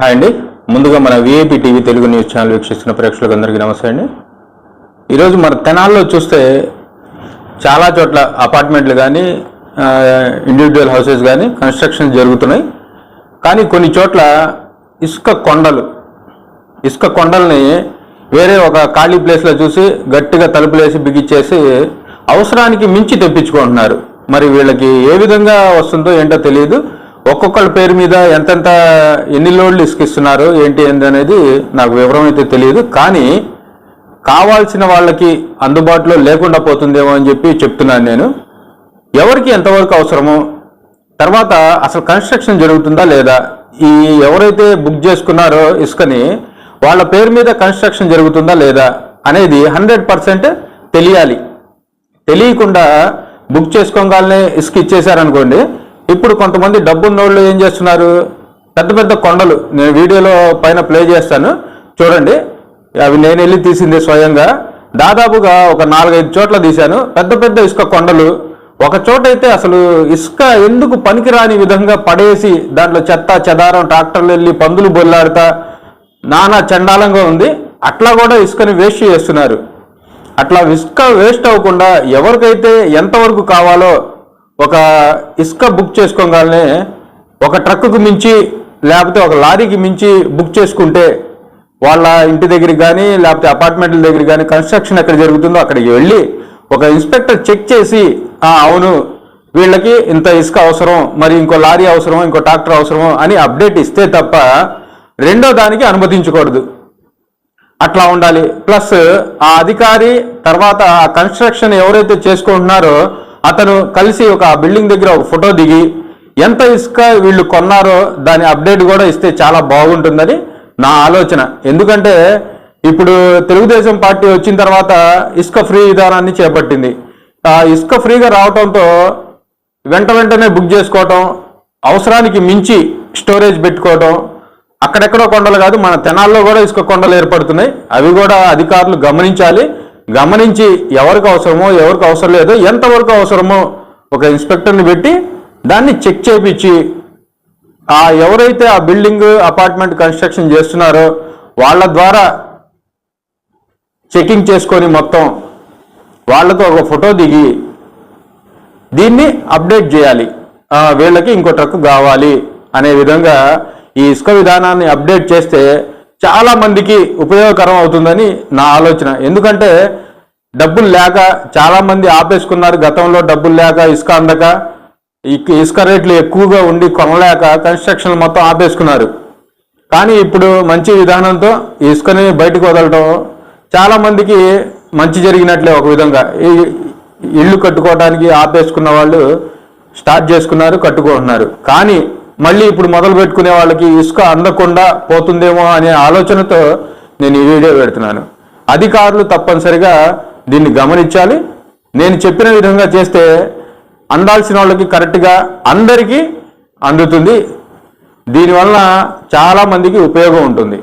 Hi అండి. ముందుగా మన VIP TV Telugu news channel వీక్షిస్తున్న ప్రేక్షకులకు అందరికీ నమస్తే అండి. ఈరోజు మన తెనాల్లో చూస్తే చాలా చోట్ల అపార్ట్మెంట్లు కానీ ఇండివిజువల్ హౌసెస్ కానీ కన్స్ట్రక్షన్ జరుగుతున్నాయి. కానీ కొన్ని చోట్ల ఇసుక కొండలు ఇసుక కొండల్ని వేరే ఒక ఖాళీ ప్లేస్లో చూసి గట్టిగా తలుపులేసి బిగిచ్చేసి అవసరానికి మించి తెప్పించుకుంటున్నారు. మరి వీళ్ళకి ఏ విధంగా వస్తుందో ఏంటో తెలియదు. ఒక్కొక్కళ్ళ పేరు మీద ఎంతెంత ఎన్ని లోడ్లు ఇసుకిస్తున్నారు ఏంటి ఏంటి అనేది నాకు వివరం అయితే తెలియదు. కానీ కావాల్సిన వాళ్ళకి అందుబాటులో లేకుండా పోతుందేమో అని చెప్పి చెప్తున్నాను నేను. ఎవరికి ఎంతవరకు అవసరమో తర్వాత అసలు కన్స్ట్రక్షన్ జరుగుతుందా లేదా ఈ ఎవరైతే బుక్ చేసుకున్నారో ఇసుకని వాళ్ళ పేరు మీద కన్స్ట్రక్షన్ జరుగుతుందా లేదా అనేది హండ్రెడ్ పర్సెంట్ తెలియాలి. తెలియకుండా బుక్ చేసుకోగానే ఇసుక ఇచ్చేశారనుకోండి ఇప్పుడు కొంతమంది డబ్బున్నోళ్ళు ఏం చేస్తున్నారు? పెద్ద పెద్ద కొండలు. నేను వీడియోలో పైన ప్లే చేస్తాను. చూడండి. అవి నేను వెళ్ళి తీసింది స్వయంగా. దాదాపుగా ఒక నాలుగైదు చోట్ల తీశాను. పెద్ద పెద్ద ఇసుక కొండలు. ఒక చోట అయితే అసలు ఇసుక ఎందుకు పనికిరాని విధంగా పడేసి దాంట్లో చెత్త చెదారం ట్రాక్టర్లు వెళ్ళి పందులు బొల్లాడుతా నానా చండాలంగా ఉంది. అట్లా కూడా ఇసుకని వేస్ట్ చేస్తున్నారు. అట్లా ఇసుక వేస్ట్ అవ్వకుండా ఎవరికైతే ఎంతవరకు కావాలో ఒక ఇసుక బుక్ చేసుకోగానే ఒక ట్రక్కుకు మించి లేకపోతే ఒక లారీకి మించి బుక్ చేసుకుంటే వాళ్ళ ఇంటి దగ్గరికి కానీ లేకపోతే అపార్ట్మెంట్ల దగ్గర కానీ కన్స్ట్రక్షన్ ఎక్కడ జరుగుతుందో అక్కడికి వెళ్ళి ఒక ఇన్స్పెక్టర్ చెక్ చేసి "ఆ, అవును వీళ్ళకి ఇంత ఇసుక అవసరం మరి ఇంకో లారీ అవసరం ఇంకో ట్రాక్టర్ అవసరం అని అప్డేట్ ఇస్తే తప్ప రెండో దానికి అనుమతించకూడదు. అట్లా ఉండాలి. ప్లస్ ఆ అధికారి తర్వాత ఆ కన్స్ట్రక్షన్ ఎవరైతే చేసుకుంటున్నారో అతను కలిసి ఒక బిల్డింగ్ దగ్గర ఒక ఫోటో దిగి ఎంత ఇసుక వీళ్ళు కొన్నారో దాని అప్డేట్ కూడా ఇస్తే చాలా బాగుంటుందని నా ఆలోచన. ఎందుకంటే ఇప్పుడు తెలుగుదేశం పార్టీ వచ్చిన తర్వాత ఇసుక ఫ్రీ విధానాన్ని చేపట్టింది. ఆ ఇసుక ఫ్రీగా రావటంతో వెంట వెంటనే బుక్ చేసుకోవటం అవసరానికి మించి స్టోరేజ్ పెట్టుకోవటం అక్కడెక్కడో కొండలు కాదు మన తెనాల్లో కూడా ఇసుక కొండలు ఏర్పడుతున్నాయి. అవి కూడా అధికారులు గమనించాలి. గమనించి ఎవరికి అవసరమో ఎవరికి అవసరం లేదో ఎంతవరకు అవసరమో ఒక ఇన్స్పెక్టర్ని పెట్టి దాన్ని చెక్ చేపించి ఆ ఎవరైతే ఆ బిల్డింగ్ అపార్ట్మెంట్ కన్స్ట్రక్షన్ చేస్తున్నారో వాళ్ళ ద్వారా చెకింగ్ చేసుకొని మొత్తం వాళ్ళతో ఒక ఫోటో దిగి దీన్ని అప్డేట్ చేయాలి. వీళ్ళకి ఇంకో ట్రక్ కావాలి అనే విధంగా ఈ ఇసుక విధానాన్ని అప్డేట్ చేస్తే చాలా మందికి ఉపయోగకరం అవుతుందని నా ఆలోచన. ఎందుకంటే డబ్బులు లేక చాలా మంది ఆపేసుకున్నారు గతంలో డబ్బులు లేక ఇసుక అందక. ఇక- ఇసుక రేట్లు ఎక్కువగా ఉండి కొనలేక కన్స్ట్రక్షన్ మొత్తం ఆపేసుకున్నారు. కానీ ఇప్పుడు మంచి విధానంతో ఇసుకని బయటకు వదలటం చాలా మందికి మంచి జరిగినట్లే ఒక విధంగా. ఈ ఇల్లు కట్టుకోవడానికి ఆపేసుకున్న వాళ్ళు స్టార్ట్ చేసుకున్నారు కట్టుకుంటున్నారు. కానీ మళ్ళీ ఇప్పుడు మొదలు పెట్టుకునే వాళ్ళకి ఇసుక అందకుండా పోతుందేమో అనే ఆలోచనతో నేను ఈ వీడియో పెడుతున్నాను. అధికారులు తప్పనిసరిగా దీన్ని గమనించాలి. నేను చెప్పిన విధంగా చేస్తే అందాల్సిన వాళ్ళకి కరెక్ట్గా అందరికీ అందుతుంది. దీనివల్ల చాలామందికి ఉపయోగం ఉంటుంది.